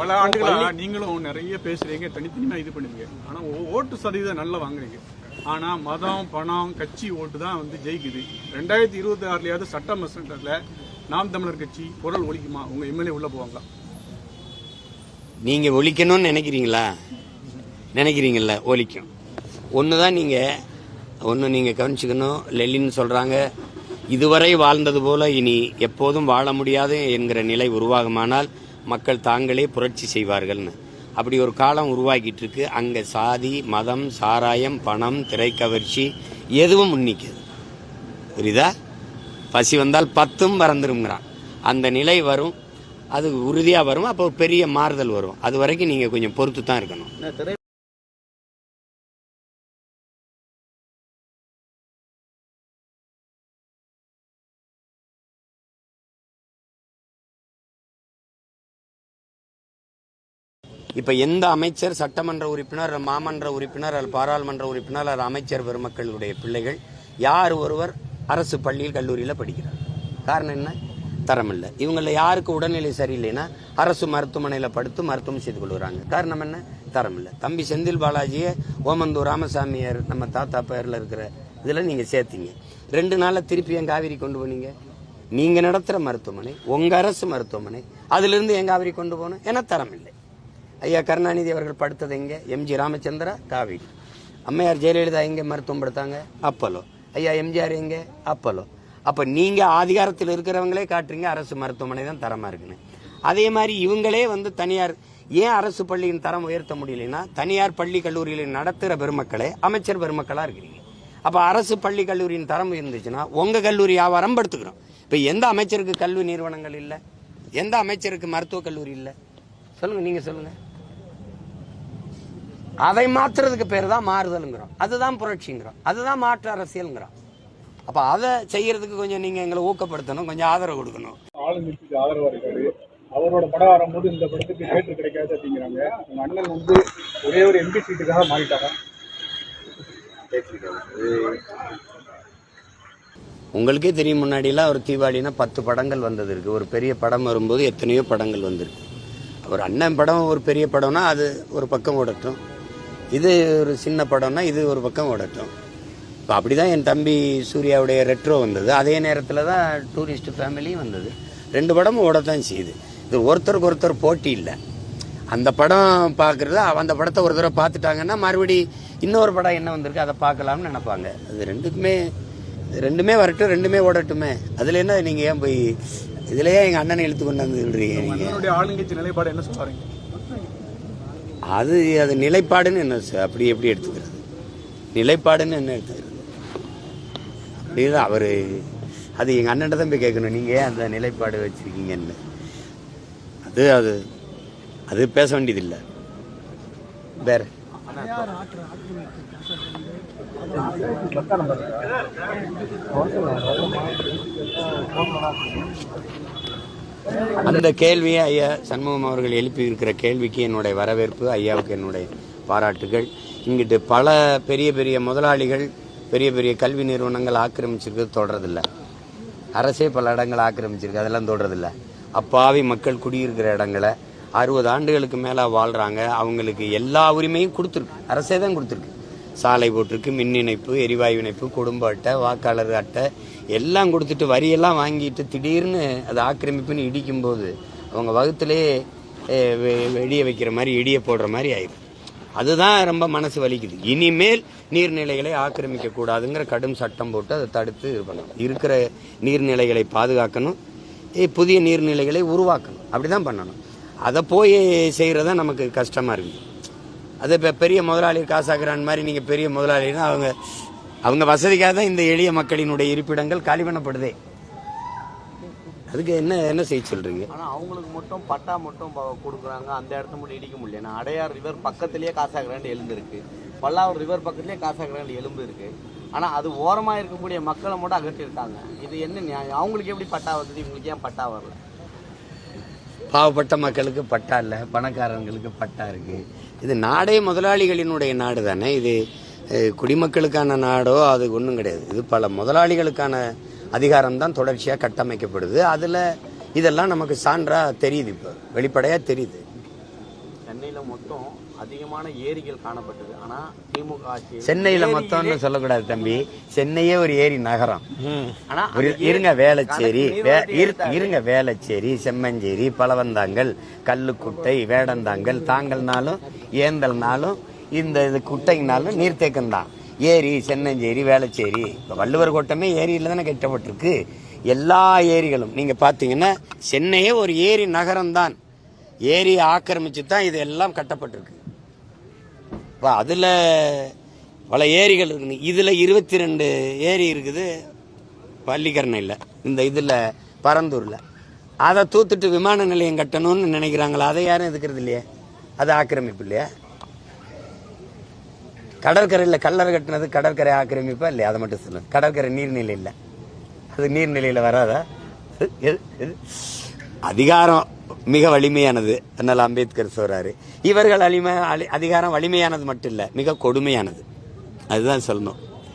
பல ஆண்டுகளா நீங்களும் நிறைய பேசுறீங்க தனித்தனியா இது பண்ணுவீங்க. ஆனா ஓட்டு சதவீதம் நல்லா வாங்குறீங்க. ஆனா மதம் பணம் கட்சி ஓட்டு தான் வந்து ஜெயிக்குது. ரெண்டாயிரத்தி இருபத்தி ஆறுலயாவது சட்டமன்றத்துல நாம் தமிழர் கட்சி குரல் ஒலிக்குமா? உங்க எம்எல்ஏ உள்ள போவாங்களா? நீங்க ஒழிக்கணும்னு நினைக்கிறீங்களா? நினைக்கிறீங்கல்ல ஒழிக்கும் ஒன்று தான் நீங்க ஒன்று நீங்க கவனிச்சுக்கணும். லெலின்னு சொல்றாங்க இதுவரை வாழ்ந்தது போல இனி எப்போதும் வாழ முடியாது என்கிற நிலை உருவாகுமானால் மக்கள் தாங்களே புரட்சி செய்வார்கள்னு. அப்படி ஒரு காலம் உருவாக்கிட்டு இருக்கு அங்க சாதி மதம் சாராயம் பணம் திரைக்கவர்ச்சி எதுவும் முன்னிக்குது புரியுதா? பசி வந்தால் பத்தும் பறந்துருங்கிறான் அந்த நிலை வரும். அது உறுதியாக வரும். அப்போ பெரிய மாறுதல் வரும். அது வரைக்கும் நீங்கள் கொஞ்சம் பொறுத்து தான் இருக்கணும் இப்போ எந்த அமைச்சர் சட்டமன்ற உறுப்பினர் மாமன்ற உறுப்பினர் அல்லது பாராளுமன்ற உறுப்பினர் அல்லது அமைச்சர் பெருமக்களுடைய பிள்ளைகள் யார் ஒருவர் அரசு பள்ளியில் கல்லூரியில் படிக்கிறார்? காரணம் என்ன? தரம் இல்லை. இவங்கள யாருக்கு உடல்நிலை சரியில்லைன்னா அரசு மருத்துவமனையில் படுத்து மருத்துவம் செய்து கொள்கிறாங்க. காரணம் என்ன? தரம் இல்லை. தம்பி செந்தில் பாலாஜியை ஓமந்தூர் ராமசாமியார் நம்ம தாத்தா பேரில் இருக்கிற இதில் நீங்கள் சேர்த்தீங்க. ரெண்டு நாளில் திருப்பி என் காவிரி கொண்டு போனீங்க? நீங்கள் நடத்துகிற மருத்துவமனை உங்கள் அரசு மருத்துவமனை அதிலிருந்து என் காவிரி கொண்டு போகணும்? ஏன்னா தரம் இல்லை. ஐயா கருணாநிதி அவர்கள் படுத்தது எங்க? எம்ஜி ராமச்சந்திரா காவேரி அம்மையார் ஜெயலலிதா எங்க மருத்துவம் படுத்தாங்க அப்பலோ. ஐயா எம்ஜிஆர் எங்க? அப்பலோ. அப்ப நீங்க அதிகாரத்தில் இருக்கிறவங்களே காட்டுறீங்க அரசு மருத்துவமனை தான் தரமா இருக்குன்னு. அதே மாதிரி இவங்களே வந்து தனியார் ஏன் அரசு பள்ளியின் தரம் உயர்த்த முடியலைன்னா தனியார் பள்ளி கல்லூரிகளில் நடத்துகிற பெருமக்களே அமைச்சர் பெருமக்களா இருக்கிறீங்க. அப்ப அரசு பள்ளி கல்லூரியின் தரம் இருந்துச்சுன்னா உங்க கல்லூரி வியாபாரம் படுத்துக்கிறோம். இப்ப எந்த அமைச்சருக்கு கல்வி நிறுவனங்கள் இல்லை? எந்த அமைச்சருக்கு மருத்துவக் கல்லூரி இல்லை? சொல்லுங்க நீங்க சொல்லுங்க. அதை மாத்துறதுக்கு பேர் தான் மாறுதலுங்கிறோம். அதுதான் புரட்சிங்கிறோம். அதுதான் மாற்று அரசியல்ங்கிறோம். அப்ப அதை செய்யறதுக்கு கொஞ்சம் நீங்க எங்களை ஊக்கப்படுத்தணும் கொஞ்சம் ஆதரவு கொடுக்கணும். ஆளுங்கட்சிக்கு ஆதரவா இருக்காரு. அவரோட படம் வரும்போது இந்த படத்துக்கு தேட்டர் கிடைக்காது அப்படிங்கிறாங்க. அண்ணன் வந்து ஒரே ஒரு எம்பி சீட்டுக்காக மாறிட்டாங்க உங்களுக்கே தெரியும் முன்னாடிலாம் ஒரு தீபாவளினா பத்து படங்கள் வந்தது இருக்கு ஒரு பெரிய படம் வரும்போது எத்தனையோ படங்கள் வந்திருக்கு. ஒரு அண்ணன் படம் ஒரு பெரிய படம்னா அது ஒரு பக்கம் ஓடட்டும். இது ஒரு சின்ன படம்னா இது ஒரு பக்கம் ஓடட்டும். இப்போ அப்படி தான் என் தம்பி சூர்யாவுடைய ரெட்ரோ வந்தது. அதே நேரத்தில் தான் டூரிஸ்ட் ஃபேமிலியும் வந்தது. ரெண்டு படமும் ஓடத்தான் செய்யுது. இது ஒருத்தருக்கு ஒருத்தர் போட்டி இல்லை. அந்த படம் பார்க்குறது அந்த படத்தை ஒரு தடவை பார்த்துட்டாங்கன்னா மறுபடி இன்னொரு படம் என்ன வந்திருக்கு அதை பார்க்கலாம்னு நினைப்பாங்க. அது ரெண்டுக்குமே ரெண்டுமே வரட்டும் ரெண்டுமே ஓடட்டுமே. அதில் என்ன நீங்கள் ஏன் போய் இதுலயே எங்கள் அண்ணனை இழுத்து கொண்டு வந்து நீங்கள் ஆளுங்கட்சி நிலைப்பாடு என்ன சொல்கிறீங்க அது அது நிலைப்பாடுன்னு என்ன அப்படி எப்படி எடுத்துக்கிறது? நிலைப்பாடுன்னு என்ன எடுத்துக்கிறது? அப்படிதான் அவர் அது எங்கள் அண்ணன் தான் போய் கேட்கணும். நீங்கள் ஏன் அந்த நிலைப்பாடு வச்சுருக்கீங்கன்னு. அது அது அது பேச வேண்டியதில்லை. வேற. அந்த கேள்வியை ஐயா சண்முகம் அவர்கள் எழுப்பி இருக்கிற கேள்விக்கு என்னுடைய வரவேற்பு ஐயாவுக்கு என்னுடைய பாராட்டுகள். இங்கிட்டு பல பெரிய பெரிய முதலாளிகள் பெரிய பெரிய கல்வி நிறுவனங்கள் ஆக்கிரமிச்சிருக்கிறது தொடரதில்ல அரசே பல இடங்கள் ஆக்கிரமிச்சிருக்கு அதெல்லாம் தொடரதில்ல அப்பாவி மக்கள் குடியிருக்கிற இடங்களை அறுபது ஆண்டுகளுக்கு மேலே வாழ்கிறாங்க அவங்களுக்கு எல்லா உரிமையும் கொடுத்துருக்கு. அரசே தான் கொடுத்துருக்கு. சாலை போட்டிருக்கு மின் இணைப்பு எரிவாயு இணைப்பு குடும்ப அட்டை வாக்காளர் அட்டை எல்லாம் கொடுத்துட்டு வரியெல்லாம் வாங்கிட்டு திடீர்னு அது ஆக்கிரமிப்புன்னு இடிக்கும்போது அவங்க வகுத்துலேயே வெடியை வெ- வெடிய வைக்கிற மாதிரி இடியை போடுற மாதிரி ஆயிடும் அதுதான் ரொம்ப மனசு வலிக்குது. இனிமேல் நீர்நிலைகளை ஆக்கிரமிக்க கூடாதுங்கிற கடும் சட்டம் போட்டு அதை தடுத்து இது பண்ணணும். இருக்கிற நீர்நிலைகளை பாதுகாக்கணும். புதிய நீர்நிலைகளை உருவாக்கணும். அப்படிதான் பண்ணணும். அதை போய் செய்கிறதா நமக்கு கஷ்டமாக இருக்குது. அது இப்போ பெரிய முதலாளி காசாக்குறான் மாதிரி நீங்கள் பெரிய முதலாளினா அவங்க அவங்க வசதிக்காக தான் இந்த எளிய மக்களினுடைய இருப்பிடங்கள் காலி பண்ணப்படுதே. அதுக்கு என்ன என்ன செய்ய சொல்றீங்க? ஆனால் அவங்களுக்கு மட்டும் பட்டா மட்டும் ப- கொடுக்குறாங்க. அந்த இடத்த மட்டும் இடிக்க முடியல. ஏன்னா அடையார் ரிவர் பக்கத்துலேயே காசாக்குறான்னு எலும்பு இருக்கு. பல்லாவூர் ரிவர் பக்கத்துலேயே காசாக்குறான்னு எலும்பு இருக்கு. ஆனால் அது ஓரமாக இருக்கக்கூடிய மக்களை மட்டும் அகற்றிருக்காங்க. இது என்ன நியாயம்? அவங்களுக்கு எப்படி பட்டா வசதி? இவங்களுக்கு ஏன் பட்டா வரல? பாவப்பட்ட மக்களுக்கு பட்டா இல்லை பணக்காரங்களுக்கு பட்டா இருக்கு. இது நாடே முதலாளிகளினுடைய நாடு தானே. இது குடிமக்களுக்கான நாடோ அது ஒன்றும் கிடையாது. இது பல முதலாளிகளுக்கான அதிகாரம் தான் தொடர்ச்சியாக கட்டமைக்கப்படுது. அதில் இதெல்லாம் நமக்கு சான்றாக தெரியுது இப்போ. வெளிப்படையாக தெரியுது. சென்னையில் மொத்தம் அதிகமான ஏரிகள் காணப்பட்டது. ஆனா திமுக ஆட்சி சென்னையில மொத்தம்னு சொல்லக்கூடாது தம்பி. சென்னையே ஒரு ஏரி நகரம். ஆனா இருங்க வேளச்சேரி. இருங்க வேளச்சேரி செம்மஞ்சேரி பலவந்தாங்கல் கல்லுக்குட்டை வேடந்தாங்கல் தாங்கல்னாலும் ஏந்தல்னாலும் இந்த இது குட்டைனாலும் நீர்த்தேக்கம் தான் ஏரி சென்னஞ்சேரி வேளச்சேரி. இப்போ வள்ளுவர் கோட்டமே ஏரியில் தானே கட்டப்பட்டிருக்கு. எல்லா ஏரிகளும். நீங்க பார்த்தீங்கன்னா சென்னையே ஒரு ஏரி நகரம் தான் ஏரியை ஆக்கிரமிச்சு தான் இது எல்லாம் கட்டப்பட்டிருக்கு. இப்போ அதில் பல ஏரிகள் இருக்குது இதில் இருபத்தி ரெண்டு ஏரி இருக்குது. பள்ளிக்கரணையில் இந்த இதில் பரந்தூரில். அதை தூத்துட்டு விமான நிலையம் கட்டணும்னு நினைக்கிறாங்களா? அதை யாரும் எதுக்கிறது இல்லையே? அது ஆக்கிரமிப்பு இல்லையா? கடற்கரையில் கல்லறை கட்டினது கடற்கரை ஆக்கிரமிப்பா இல்லையா? அதை மட்டும் சொல்லுங்கள் கடற்கரை நீர்நிலை இல்லை. அது நீர்நிலையில் வராதா? எது? அதிகாரம். மிக வலிமையானது அதனால அம்பேத்கர் சொல்றாரு. இவர்கள் அலிம அதிகாரம் வலிமையானது மட்டும் இல்லை மிக கொடுமையானது. அதுதான் சொல்லணும்.